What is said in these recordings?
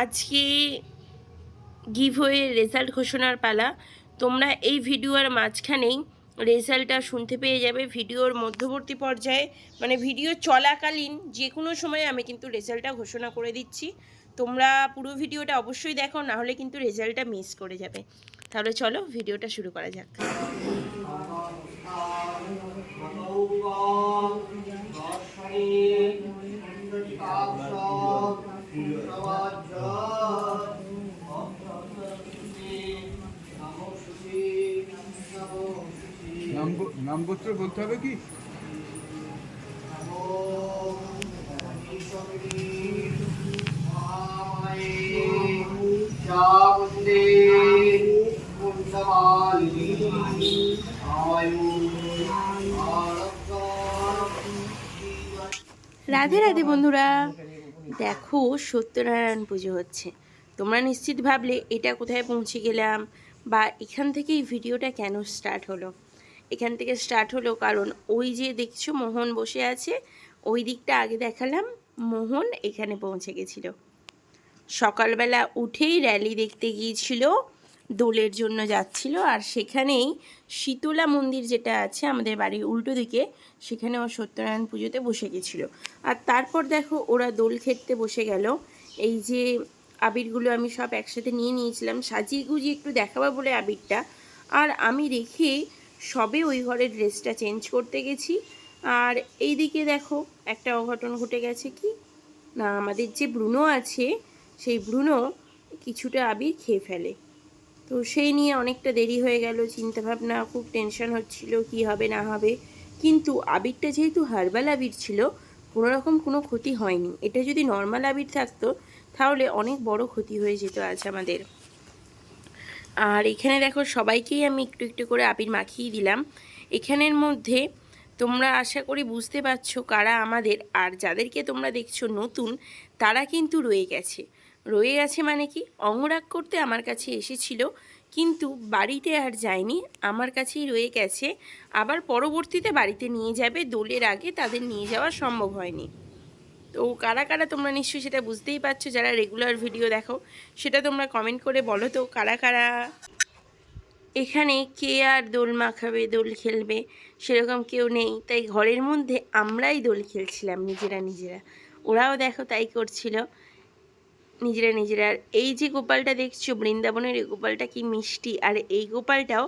আজকে giveaway result ঘোষণার পালা। তোমরা এই ভিডিওর মাঝখানেই রেজাল্টটা শুনতে পেয়ে যাবে। ভিডিওর মধ্যবর্তী পর্যায়ে মানে ভিডিও চলাকালীন যে কোনো সময় আমি কিন্তু রেজাল্টটা ঘোষণা করে দিচ্ছি। তোমরা পুরো ভিডিওটা অবশ্যই দেখো, না হলে কিন্তু রেজাল্টটা মিস করে যাবে। তাহলে চলো ভিডিওটা শুরু করা যাক। নাম বলতে হবে কি? রাধে রাধে বন্ধুরা, দেখো সত্যনারায়ণ পুজো হচ্ছে। তোমরা নিশ্চিত ভাবলে এটা কোথায় পৌঁছে গেলাম বা এখান থেকেই ভিডিওটা কেন স্টার্ট হলো। এখান থেকে স্টার্ট হলো, কারণ ওই যে দেখছ মোহন বসে আছে, ওই দিকটা আগে দেখালাম, মোহন এখানে পৌঁছে গেছিল। সকালবেলা উঠেই র্যালি দেখতে গিয়েছিল, দোলের জন্য যাচ্ছিল, আর সেখানেই শীতলা মন্দির যেটা আছে আমাদের বাড়ির উল্টো দিকে, সেখানে ও সত্যনারায়ণ পুজোতে বসে গেছিল। আর তারপর দেখো ওরা দোল খেতে বসে গেল, এই যে আবিরগুলো আমি সব একসাথে নিয়ে নিয়েছিলাম, সাজিয়ে গুজিয়ে একটু দেখাবো বলে আবিরটা। আর আমি রেখে সবে ওই ঘরের ড্রেসটা চেঞ্জ করতে গেছি। আর এইদিকে দেখো, একটা অঘটন ঘটে গেছে কি? না, আমাদের যে ব্রুনো আছে, সেই ব্রুনো কিছুটা আবির খেয়ে ফেলে। তো সেই নিয়ে অনেকটা দেরি হয়ে গেল, চিন্তাভাবনা, খুব টেনশন হচ্ছিল, কি হবে, না হবে। কিন্তু আবিরটা যেহেতু হার্বাল আবির ছিল, কোনো রকম কোনো ক্ষতি হয়নি। এটা যদি নর্মাল আবির থাকতো, তাহলে অনেক বড় ক্ষতি হয়ে যেত আজ আমাদের। আর এখানে দেখো সবাইকেই আমি একটু একটু করে আবির মাখিয়ে দিলাম। এখানের মধ্যে তোমরা আশা করি বুঝতে পারছ কারা আমাদের, আর যাদেরকে তোমরা দেখছ নতুন, তারা কিন্তু রয়ে গেছে। রয়ে গেছে মানে কি? অঙ্গরাগ করতে আমার কাছে এসেছিল, কিন্তু বাড়িতে আর যায়নি, আমার কাছেই রয়ে গেছে। আবার পরবর্তীতে বাড়িতে নিয়ে যাবে, দোলের আগে তাদের নিয়ে যাওয়া সম্ভব হয়নি। তো কারা কারা তোমরা নিশ্চয়ই সেটা বুঝতেই পারছ, যারা রেগুলার ভিডিও দেখো, সেটা তোমরা কমেন্ট করে বলো তো, কারা কারা এখানে কে আর দোল মাখাবে, দোল খেলবে, সেরকম কেউ নেই। তাই ঘরের মধ্যে আমরাই দোল খেলছিলাম, নিজেরা নিজেরা। ওরাও দেখো তাই করছিল। নিজেরা নিজেরা। এই যে গোপালটা দেখছ, বৃন্দাবনের এই গোপালটা কি মিষ্টি। আর এই গোপালটাও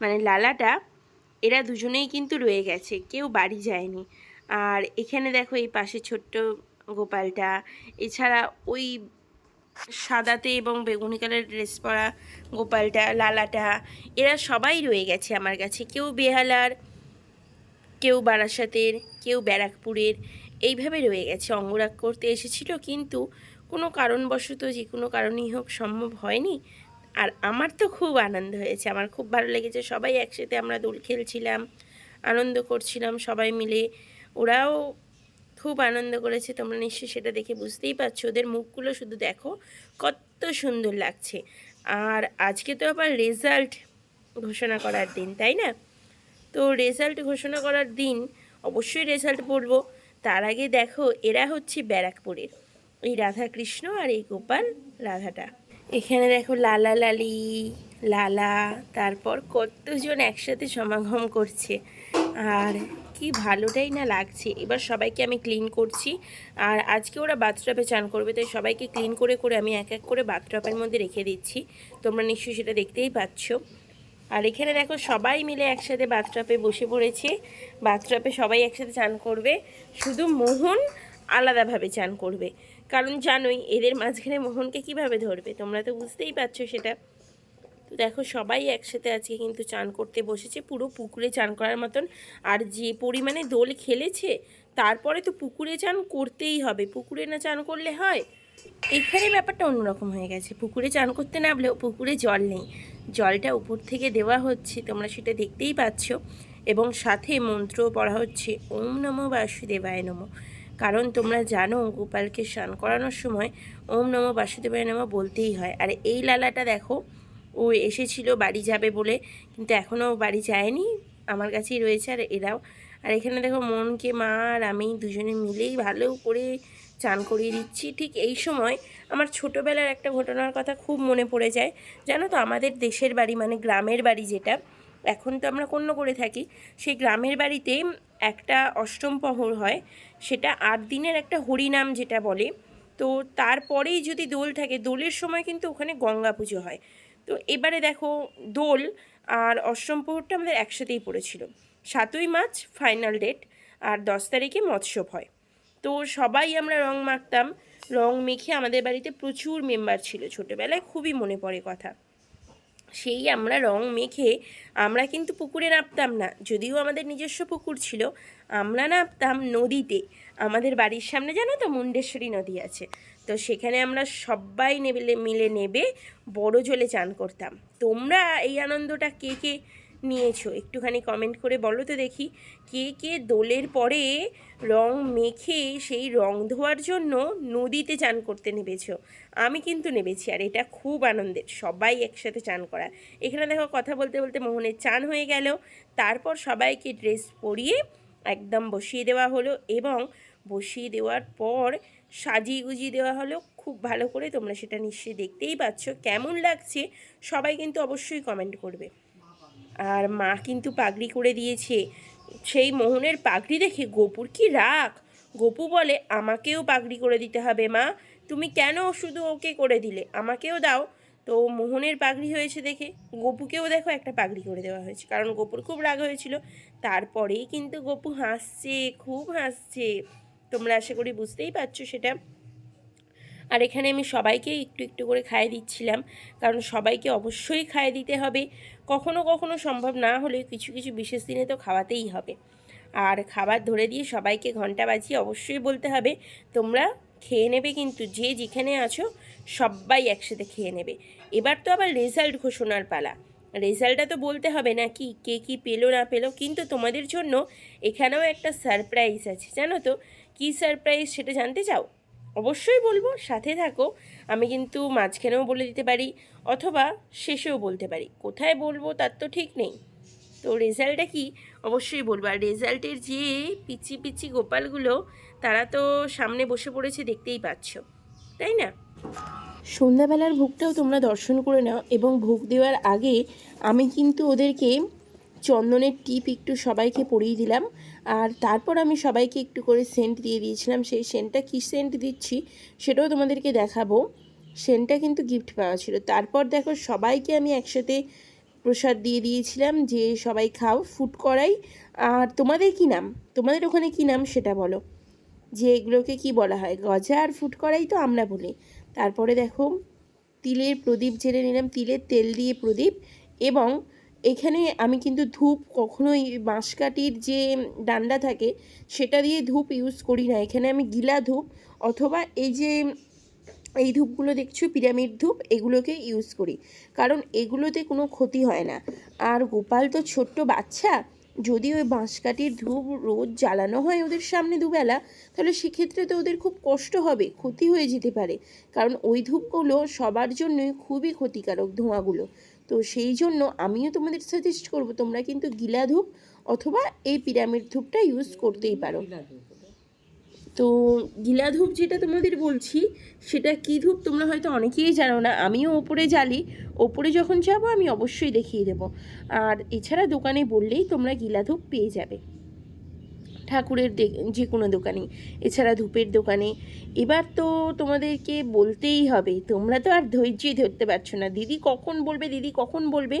মানে লালাটা, এরা দুজনেই কিন্তু রয়ে গেছে, কেউ বাড়ি যায়নি। আর এখানে দেখো এই পাশে ছোট্ট গোপালটা। এছাড়া ওই সাদাতে এবং বেগুনি কালার ড্রেস পরা গোপালটা, লালাটা, এরা সবাই রয়ে গেছে আমার কাছে। কেউ বেহালার, কেউ বারাসাতের, কেউ ব্যারাকপুরের, এইভাবে রয়ে গেছে। অঙ্গরাগ করতে এসেছিল কিন্তু কোনো কারণবশত যে কোনো কারণেই হোক সম্ভব হয়নি। আর আমার তো খুব আনন্দ হয়েছে। আমার খুব ভালো লেগেছে। সবাই একসাথে আমরা দোল খেলছিলাম, আনন্দ করছিলাম সবাই মিলে। ওরাও খুব আনন্দ করেছে, তোমরা নিশ্চয়ই সেটা দেখে বুঝতেই পারছ। ওদের মুখগুলো শুধু দেখো, কত সুন্দর লাগছে। আর আজকে তো আবার রেজাল্ট ঘোষণা করার দিন, তাই না? তো রেজাল্ট ঘোষণা করার দিন অবশ্যই রেজাল্ট পড়ব। তার আগে দেখো, এরা হচ্ছে ব্যারাকপুরের। এই রাধাকৃষ্ণ আর এই গোপাল রাধাটা। এখানে দেখো লালা লালি, লালা, তারপর কতজন একসাথে সমাগম করছে। আর কি ভালোটাই না লাগছে। এবার সবাইকে আমি ক্লিন করছি। আর আজকে ওরা বাথটপে চান করবে, তাই সবাইকে ক্লিন করে করে আমি এক এক করে বাথটপের মধ্যে রেখে দিচ্ছি। তোমরা নিশ্চয়ই সেটা দেখতেই পাচ্ছ। আর এখানে দেখো সবাই মিলে একসাথে বাথটপে বসে পড়েছে। বাথটপে সবাই একসাথে চান করবে। শুধু মোহন আলাদাভাবে চান করবে। কারণ জানোই, এদের মাঝখানে মোহনকে কীভাবে ধরবে? তোমরা তো বুঝতেই পারছ সেটা। তো দেখো সবাই একসাথে আজকে কিন্তু চান করতে বসেছে। পুরো পুকুরে চান করার মতন। আর যে পরিমাণে দোল খেলেছে, তারপরে তো পুকুরে চান করতেই হবে। পুকুরে না চান করলে হয়? এখানে ব্যাপারটা অন্যরকম হয়ে গেছে। পুকুরে চান করতে নামলেও পুকুরে জল নেই। জলটা উপর থেকে দেওয়া হচ্ছে, তোমরা সেটা দেখতেই পাচ্ছ। এবং সাথে মন্ত্র পড়া হচ্ছে, ওম নমো বাসুদেবায় নমো। কারণ তোমরা জানো গোপালকে স্নান করানোর সময় ওম নমো বাসুদেবায় নমো বলতেই হয়। আর এই লালাটা দেখো ও এসেছিল বাড়ি যাবে বলে, কিন্তু এখনও বাড়ি যায়নি, আমার কাছেই রয়েছে আর এরাও। আর এখানে দেখো মনকে, মা আর আমি দুজনে মিলেই ভালো করে চান করিয়ে দিচ্ছি। ঠিক এই সময় আমার ছোটোবেলার একটা ঘটনার কথা খুব মনে পড়ে যায়। জানো তো, আমাদের দেশের বাড়ি মানে গ্রামের বাড়ি যেটা, এখন তো আমরা কন্য করে থাকি, সেই গ্রামের বাড়িতে একটা অষ্টম প্রহর হয়, সেটা আট দিনের একটা হরিনাম যেটা বলে। তো তারপরেই যদি দোল থাকে, দোলের সময় কিন্তু ওখানে গঙ্গা পুজো হয়। তো এবারে দেখো দোল আর অষ্টম প্রহরটা আমাদের একসাথেই পড়েছিল। সাতই মার্চ ফাইনাল ডেট আর দশ তারিখে মৎস্যব হয় তো সবাই আমরা রং মাখতাম, রং মেখে আমাদের বাড়িতে প্রচুর মেম্বার ছিল ছোটোবেলায়, খুবই মনে পড়ে কথা। সেই আমরা রং মেখে আমরা কিন্তু পুকুরে নামতাম না। যদিও আমাদের নিজস্ব পুকুর ছিল, আমরা নামতাম নদীতে। আমাদের বাড়ির সামনে জানো তো মুন্ডেশ্বরী নদী আছে। তো সেখানে আমরা সবাই নেবে, মিলে নেবে বড় জলে চান করতাম। তোমরা এই আনন্দটা কে কে নিয়েছো। একটুখানি কমেন্ট করে বলো তো দেখি, কে কে দোলের পরে রং মেখে সেই রং ধোয়ার জন্য নদীতে চান করতে নেবেছো আমি কিন্তু নেবেছি আর এটা খুব আনন্দের, সবাই একসাথে চান করা। এখানে দেখো কথা বলতে বলতে মোহনের চান হয়ে গেল। তারপর সবাইকে ড্রেস পরিয়ে একদম বসিয়ে দেওয়া হলো এবং বসিয়ে দেওয়ার পর সাজিয়ে গুজিয়ে দেওয়া হলো। খুব ভালো করে তোমরা সেটা নিশ্চয়ই দেখতেই পাচ্ছ। কেমন লাগছে সবাই কিন্তু অবশ্যই কমেন্ট করবে। আর মা কিন্তু পাগড়ি করে দিয়েছে। সেই মোহনের পাগড়ি দেখে গোপুর কি রাগ? গোপু বলে, আমাকেও পাগড়ি করে দিতে হবে মা। তুমি কেন শুধু ওকে করে দিলে? আমাকেও দাও। তো মোহনের পাগড়ি হয়েছে দেখে। গোপুকেও দেখো একটা পাগড়ি করে দেওয়া হয়েছে। কারণ গোপুর খুব রাগ হয়েছিল। তারপরেই কিন্তু গোপু হাসছে, খুব হাসছে। তোমরা আশা করি বুঝতেই পারছ সেটা। আর এখানে আমি সবাইকে একটু একটু করে খাইয়ে দিচ্ছিলাম, কারণ সবাইকে অবশ্যই খাইয়ে দিতে হবে। কখনো কখনো সম্ভব না হলে কিছু কিছু বিশেষ দিনে তো খাওয়াতেই হবে। আর খাবার ধরে দিয়ে সবাইকে ঘণ্টা বাজিয়ে অবশ্যই বলতে হবে, তোমরা খেয়ে নেবে কিন্তু যে যেখানে আছো সবাই একসাথে খেয়ে নেবে। এবার তো আবার রেজাল্ট ঘোষণার পালা। রেজাল্টটা তো বলতে হবে না কি, কে কী পেল না পেল, কিন্তু তোমাদের জন্য এখানেও একটা সারপ্রাইজ আছে। জানো তো? কী সারপ্রাইজ সেটা জানতে চাও? অবশ্যই বলব, সাথে থাকো। আমি কিন্তু মাঝখানেও বলে দিতে পারি, অথবা শেষেও বলতে পারি। কোথায় বলব তার তো ঠিক নেই। তো রেজাল্টটা কি? অবশ্যই বলব। আর রেজাল্টের যে পিচি পিচি গোপালগুলো, তারা তো সামনে বসে পড়েছে দেখতেই পাচ্ছ। তাই না? সন্ধ্যাবেলার ভোগটাও তোমরা দর্শন করে নাও এবং ভোগ দেওয়ার আগে আমি কিন্তু ওদেরকে চন্দনের টিপ একটু সবাইকে পরিয়ে দিলাম। আর তারপর আমি সবাইকে একটু করে সেন্ট দিয়ে দিয়েছিলাম। সেই সেন্টটা কী সেন্ট দিচ্ছি সেটাও তোমাদেরকে দেখাবো। সেন্টটা কিন্তু গিফট পাওয়া ছিল। তারপর দেখো সবাইকে আমি একসাথে প্রসাদ দিয়ে দিয়েছিলাম যে সবাই খাও ফুড করাই। আর তোমাদের কি নাম? তোমাদের ওখানে কি নাম সেটা বলো। যে এগুলোকে কি বলা হয়? গজা আর ফুড করাই তো আমরা বলি। তারপরে দেখো তিলের প্রদীপ জেলে নিলাম। তিলের তেল দিয়ে প্রদীপ এবং এখানে আমি কিন্তু ধূপ কখনোই বাঁশকাঠির যে ডান্ডা থাকে, সেটা দিয়ে ধূপ ইউজ করি না। এখানে আমি গিলা ধূপ অথবা এই যে এই ধূপগুলো দেখছ, পিরামিড ধূপ, এগুলোকে ইউজ করি। কারণ এগুলোতে কোনো ক্ষতি হয় না। আর গোপাল তো ছোট্ট বাচ্চা, যদি ওই বাঁশকাঠির ধূপ রোজ জ্বালানো হয় ওদের সামনে দুবেলা, তাহলে সেক্ষেত্রে তো ওদের খুব কষ্ট হবে, ক্ষতি হয়ে যেতে পারে। কারণ ওই ধূপগুলো সবার জন্যই খুবই ক্ষতিকারক ধোঁয়াগুলো। তো সেই জন্য আমিও তোমাদের সাজেস্ট করব তোমরা কিন্তু গিলা ধূপ অথবা এই পিরামিড ধূপটা ইউজ করতেই পারো। তো গিলা ধূপ যেটা তোমাদের বলছি সেটা কি ধূপ তোমরা হয়তো অনেকেই জানো না আমিও ওপরে জ্বালি ওপরে যখন যাব আমি অবশ্যই দেখিয়ে দেবো। আর এছাড়া দোকানে বললেই তোমরা গিলা ধূপ পেয়ে যাবে। ঠাকুরের যে কোনো দোকানে, এছাড়া ধূপের দোকানে। এবার তো তোমাদেরকে বলতেই হবে, তোমরা তো আর ধৈর্যই ধরতে পারছ না। দিদি কখন বলবে, দিদি কখন বলবে?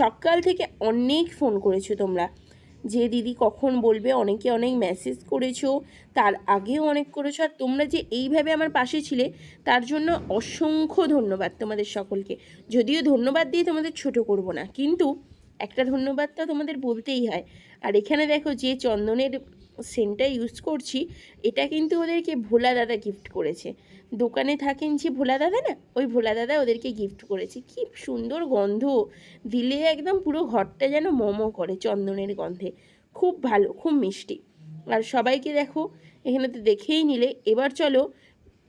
সকাল থেকে অনেক ফোন করেছ তোমরা। যে দিদি কখন বলবে, অনেকে অনেক মেসেজ করেছ, তার আগেও অনেক করেছ। আর তোমরা যে এইভাবে আমার পাশে ছিলে, তার জন্য অসংখ্য ধন্যবাদ তোমাদের সকলকে। যদিও ধন্যবাদ দিয়ে তোমাদের ছোট করব না, কিন্তু একটা ধন্যবাদ তো তোমাদের বলতেই হয়। আর এখানে দেখো যে চন্দনের সেন্টটা ইউজ করছি, এটা কিন্তু ওদেরকে ভোলা দাদা গিফট করেছে। দোকানে থাকেন যে ভোলা দাদা না, ওই ভোলা দাদা ওদেরকে গিফট করেছে। কি সুন্দর গন্ধ! দিলে একদম পুরো ঘরটা যেন মোমো করে চন্দনের গন্ধে। খুব ভালো, খুব মিষ্টি। আর সবাইকে দেখো, এখানে তো দেখেই নিলে। এবার চলো,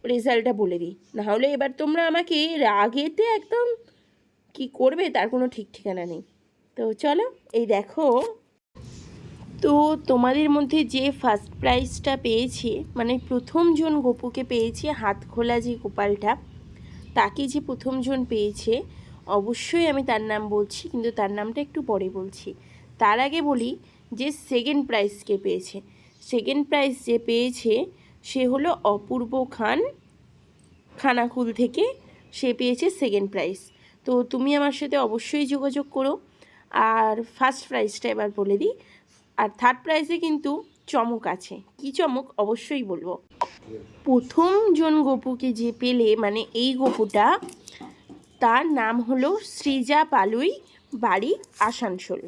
রেজাল্টটা বলে দিই। নাহলে এবার তোমরা আমাকে রাগেতে একদম কি করবে, তার কোনো ঠিক ঠিকানা নেই। তো চলো, এই দেখো তো তোমাদের মধ্যে যে ফার্স্ট প্রাইজটা পেয়েছে মানে প্রথমজন গপুকে পেয়েছে হাত খোলা যে গোপালটা, তাকে যে প্রথমজন পেয়েছে, অবশ্যই আমি তার নাম বলছি, কিন্তু তার নামটা একটু পরে বলছি। তার আগে বলি যে সেকেন্ড প্রাইজকে পেয়েছে। সেকেন্ড প্রাইজ যে পেয়েছে, সে হলো অপূর্ব খান, খানাকুল থেকে সে পেয়েছে সেকেন্ড প্রাইজ তো তুমি আমার সাথে অবশ্যই যোগাযোগ করো। আর ফার্স্ট প্রাইজটা এবার বলে দিই। আর থার্ড প্রাইজে কিন্তু চমক আছে। কি চমক? অবশ্যই বলব। প্রথম জন গপুকে যে পেলে মানে এই গপুটা, তার নাম হলো সৃজা পালুই, বাড়ি আসানসোল।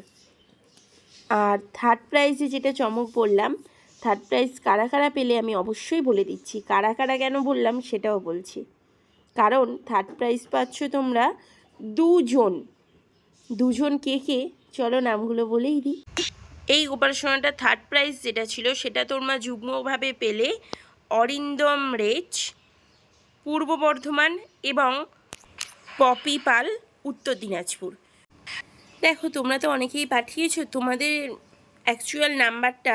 আর থার্ড প্রাইজে যেটা চমক বললাম থার্ড প্রাইজ কারা কারা পেলে আমি অবশ্যই বলে দিচ্ছি। কারা কারা কেন বললাম সেটাও বলছি। কারণ থার্ড প্রাইজ পাচ্ছ তোমরা দুজন। দুজন কে কে? চলো নামগুলো বলেই দিই। এই উপাসনাটা থার্ড প্রাইজ যেটা ছিল, সেটা তোমরা যুগ্মভাবে পেলে। অরিন্দম রেচ পূর্ব বর্ধমান এবং পপি পাল, উত্তর দিনাজপুর। দেখো, তোমরা তো অনেকেই পাঠিয়েছো, তোমাদের অ্যাকচুয়াল নাম্বারটা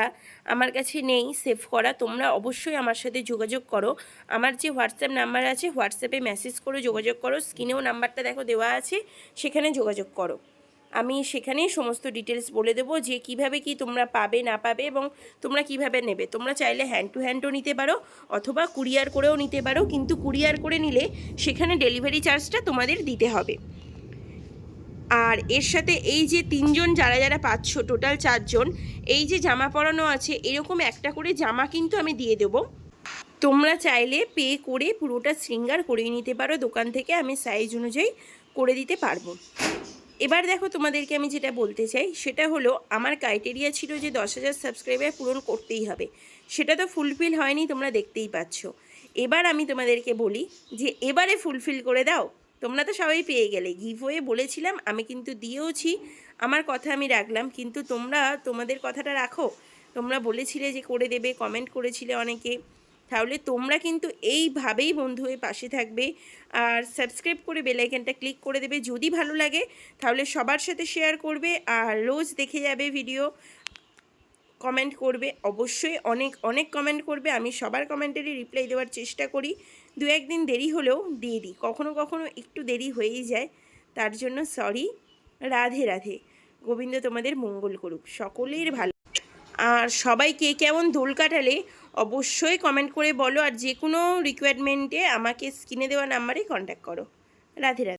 আমার কাছে নেই সেভ করা। তোমরা অবশ্যই আমার সাথে যোগাযোগ করো। আমার যে হোয়াটসঅ্যাপ নাম্বার আছে, হোয়াটসঅ্যাপে মেসেজ করে যোগাযোগ করো। স্ক্রিনেও নাম্বারটা দেখো দেওয়া আছে, সেখানে যোগাযোগ করো। আমি সেখানেই সমস্ত ডিটেলস বলে দেবো যে কীভাবে কি তোমরা পাবে, না পাবে এবং তোমরা কীভাবে নেবে। তোমরা চাইলে হ্যান্ড টু হ্যান্ডও নিতে পারো অথবা কুরিয়ার করেও নিতে পারো, কিন্তু কুরিয়ার করে নিলে সেখানে ডেলিভারি চার্জটা তোমাদের দিতে হবে। আর এর সাথে এই যে তিনজন যারা যারা পাচ্ছ টোটাল চারজন, এই যে জামা পরানো আছে, এরকম একটা করে জামা কিন্তু আমি দিয়ে দেবো। তোমরা চাইলে পে করে পুরোটা শৃঙ্গার করিয়ে নিতে পারো, দোকান থেকে আমি সাইজ অনুযায়ী করে দিতে পারব। এবার দেখো তোমাদেরকে আমি যেটা বলতে চাই, সেটা হলো আমার ক্রাইটেরিয়া ছিল যে দশ হাজার সাবস্ক্রাইবার পূরণ করতেই হবে। সেটা তো ফুলফিল হয়নি, তোমরা দেখতেই পাচ্ছ। এবার আমি তোমাদেরকে বলি যে এবারে ফুলফিল করে দাও, তোমরা তো সবাই পেয়ে গেলে। গিভওয়ে বলেছিলাম, আমি কিন্তু দিয়েওছি, আমার কথা আমি রাখলাম, কিন্তু তোমরা, তোমাদের কথাটা রাখো। তোমরা বলেছিলে যে করে দেবে কমেন্ট করেছিলে অনেকে। তাহলে তোমরা কিন্তু এইভাবেই বন্ধু হয়ে পাশে থাকবে। আর সাবস্ক্রাইব করে বেলাইকানটা ক্লিক করে দেবে যদি ভালো লাগে, তাহলে সবার সাথে শেয়ার করবে আর রোজ দেখে যাবে ভিডিও কমেন্ট করবে, অবশ্যই অনেক অনেক কমেন্ট করবে। আমি সবার কমেন্টেরই রিপ্লাই দেওয়ার চেষ্টা করি। দু একদিন দেরি হলেও দিয়ে দিই। কখনো কখনো একটু দেরি হয়েই যায়। তার জন্য সরি রাধে রাধে। গোবিন্দ তোমাদের মঙ্গল করুক। সকলের ভালো। আর সবাই কে কেমন দোল কাটালে অবশ্যই কমেন্ট করে বলো আর যে কোনো রিকোয়ারমেন্টে আমাকে স্ক্রিনে দেওয়া নাম্বারে কন্ট্যাক্ট করো। রাধে রাধে।